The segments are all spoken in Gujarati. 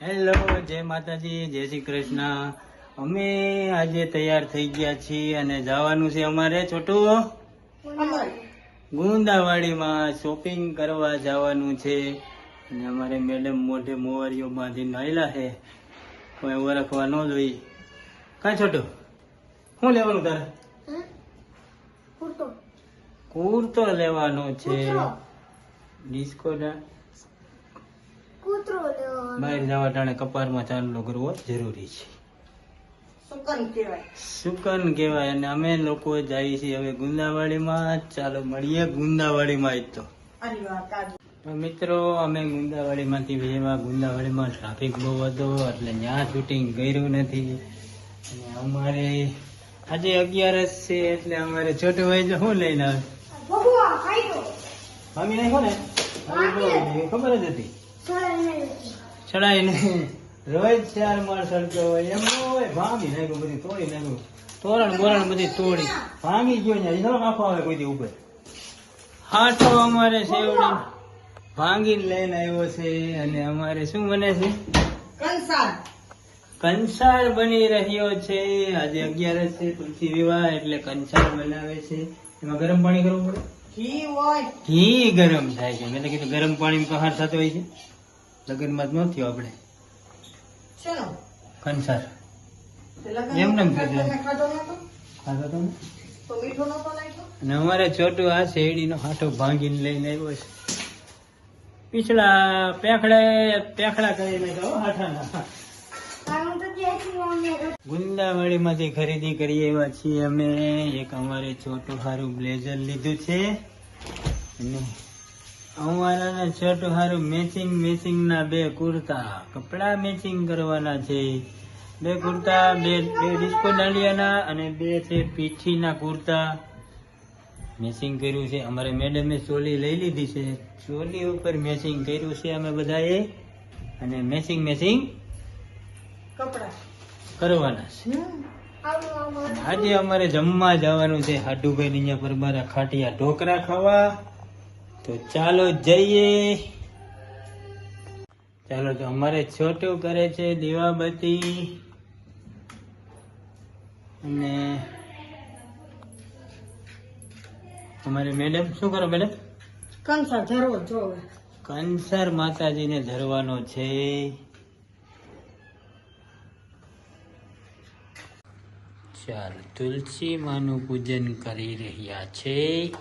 હેલો જય માતાજી જય શ્રી કૃષ્ણ. અમે આજે તૈયાર થઈ ગયા છીએ અને જવાનું છે અમારે છોટું. ગુંદાવાડીમાં શોપિંગ કરવા જવાનું છે. અને અમારે મેડમ મોઢે મોવારીઓ બાંધી નાયલા છે. કોઈ ઓળખવા ન જોઈ કાં છોટું? શું લેવાનું તારે? કુર્તો. લેવાનો છે. ડિસ્કો બહાર જવા ટાણે કપારમાં ચાંદલો કરવો જરૂરી છે. સુકન કહેવાય. અને અમે લોકો જઈએ છીએ હવે ગુંદાવાડીમાં. ચાલો મળીએ ગુંદાવાડીમાં જ તો. મિત્રો અમે ગુંદાવાડીમાંથી વેવા ગુંદાવાડીમાં ટ્રાફિક બહુ હતો એટલે ત્યાં શૂટિંગ કર્યું નથી. અને અમારે આજે અગિયારસ છે એટલે અમારે છોટું ભાઈ તો શું લઈને આવે? મમ્મી નહીં ને? ખબર જ હતી. ચડાઈને રોજ ચાર માળ સડતો હોય. એમ હોય ભાંગી નાખ્યું બધી તોડી નાખ્યું. તોરણ બોરણ બધી તોડી. ભાંગી ગયો ને થોડો આખો આવે કોઈ ઉપર. હાટો અમારે શેવડી ભાંગીને લઈને આવ્યો છે અને અમારે શું બને છે? કંસાર. કંસાર બની રહ્યો છે. આજે અગિયારસ છે તુલસી વિવાહ એટલે કંસાર બનાવે છે. એમાં ગરમ પાણી કરવું પડે? ઘી હોય. ઘી ગરમ થાય છે. મેં તો કીધું ગરમ પાણી પહાર થતો હોય છે. લગ્નમાં ન થયો આપણે. કંસાર. એમ નેમ નાખ્યો? અને અમારે છોટું આ શેરડીનો હાથો ભાંગીને લઈને આવ્યો છે. પીછલા પેખડે પેખડા કરીને કહો હાથાના ગુંદાવાડીમાંથી ખરીદી કરી એવા છીએ અમે. એક અમારે છોટું સારું બ્લેઝર લીધું છે. અને અમારા છઠ હારું મેચિંગ મેચિંગ ના બે કુર્તા. કપડા મેચિંગ કરવાના છે. બે કુર્તા બે બે ડિસ્કો દાંડિયાના અને બે છે પીઠીના કુર્તા. મેચિંગ કર્યું છે. અમારે મેડમે ચોલી લઈ લીધી છે. ચોલી ઉપર મેચિંગ કર્યું છે અમે બધાએ. અને મેચિંગ મેચિંગ કપડા. કરવાના છે. આજે અમારે જમવા જવાનું છે. હાડુભાઈ અહીંયા પર મારા ખાટિયા ઢોકરા ખાવા. તો ચાલો જઈએ. ચાલો તો અમારે છોટું કરે છે દીવાબત્તી. અને અમારે મેડમ શું કરો મેડમ? કંસાર ધરવો જો કંસર માતાજીને ધરવાનો છે. ચાલ તુલસી માનું પૂજન કરી રહ્યા છે.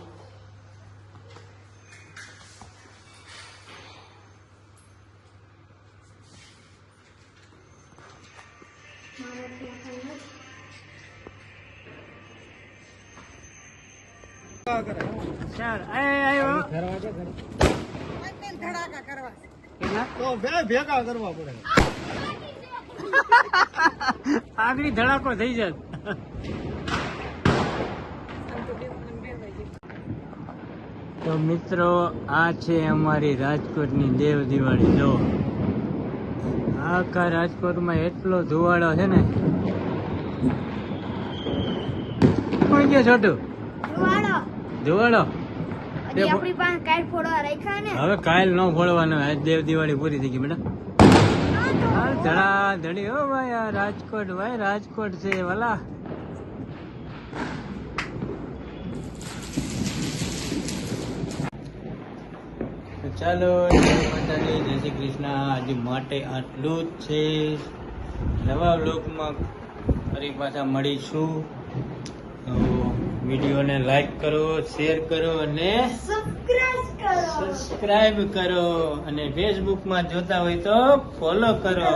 આગળ ધડાકો થઈ જાત. તો મિત્રો આ છે અમારી રાજકોટની દેવ દિવાળી. જો આખા રાજકોટમાં એટલો ધુવાડો છે ને. કોણ ગયો છોટું? ધુવાડો. ને. હવે કાયલ ન ફોડવાનો આજ દેવ દિવાળી પૂરી થઈ ગઈ મેડમ ધડા ધડી હો ભાઈ આ રાજકોટ ભાઈ રાજકોટ છે વાલા. ચાલો જય માતાજી જય શ્રી કૃષ્ણ. આજે માટે આટલું જ છે. નવા લોકમાં ફરી પાછા મળીશું. વિડીયોને લાઈક કરો શેર કરો અને સબસ્ક્રાઇબ કરો. અને ફેસબુક ફેસબુકમાં જોતા હોય તો ફોલો કરો.